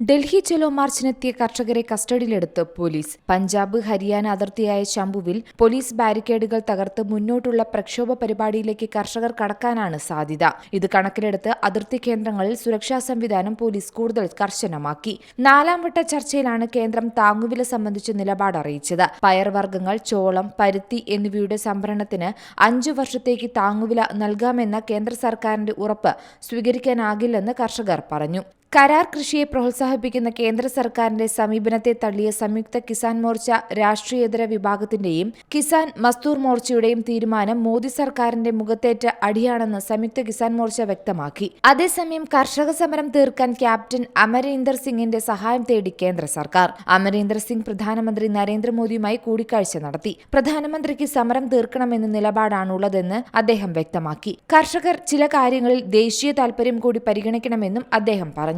ഡൽഹി ചെലോ മാർച്ചിനെത്തിയ കർഷകരെ കസ്റ്റഡിയിലെടുത്ത് പോലീസ്. പഞ്ചാബ് ഹരിയാന അതിർത്തിയായ ശംഭുവിൽ പോലീസ് ബാരിക്കേഡുകൾ തകർത്ത് മുന്നോട്ടുള്ള പ്രക്ഷോഭ പരിപാടിയിലേക്ക് കർഷകർ കടക്കാനാണ് സാധ്യത. ഇത് കണക്കിലെടുത്ത് അതിർത്തി കേന്ദ്രങ്ങളിൽ സുരക്ഷാ സംവിധാനം പോലീസ് കൂടുതൽ കർശനമാക്കി. നാലാം വട്ട ചർച്ചയിലാണ് കേന്ദ്രം താങ്ങുവില സംബന്ധിച്ച് നിലപാട് അറിയിച്ചത്. പയർവർഗങ്ങൾ ചോളം പരുത്തി എന്നിവയുടെ സംഭരണത്തിന് അഞ്ചു വർഷത്തേക്ക് താങ്ങുവില നൽകാമെന്ന കേന്ദ്ര സർക്കാരിന്റെ ഉറപ്പ് സ്വീകരിക്കാനാകില്ലെന്ന് കർഷകർ പറഞ്ഞു. കരാർ കൃഷിയെ പ്രോത്സാഹിപ്പിക്കുന്ന കേന്ദ്ര സർക്കാരിന്റെ സമീപനത്തെ തള്ളിയ സംയുക്ത കിസാൻ മോർച്ച രാഷ്ട്രീയേതര വിഭാഗത്തിന്റെയും കിസാൻ മസ്തൂർ മോർച്ചയുടെയും തീരുമാനം മോദി സർക്കാരിന്റെ മുഖത്തേറ്റ അടിയാണെന്ന് സംയുക്ത കിസാൻ മോർച്ച വ്യക്തമാക്കി. അതേസമയം കർഷക സമരം തീർക്കാൻ ക്യാപ്റ്റൻ അമരീന്ദർ സിംഗിന്റെ സഹായം തേടി കേന്ദ്ര സർക്കാർ. അമരീന്ദർ സിംഗ് പ്രധാനമന്ത്രി നരേന്ദ്രമോദിയുമായി കൂടിക്കാഴ്ച നടത്തി. പ്രധാനമന്ത്രിക്ക് സമരം തീർക്കണമെന്ന നിലപാടാണുള്ളതെന്ന് അദ്ദേഹം വ്യക്തമാക്കി. കർഷകർ ചില കാര്യങ്ങളിൽ ദേശീയ താൽപര്യം കൂടി പരിഗണിക്കണമെന്നും അദ്ദേഹം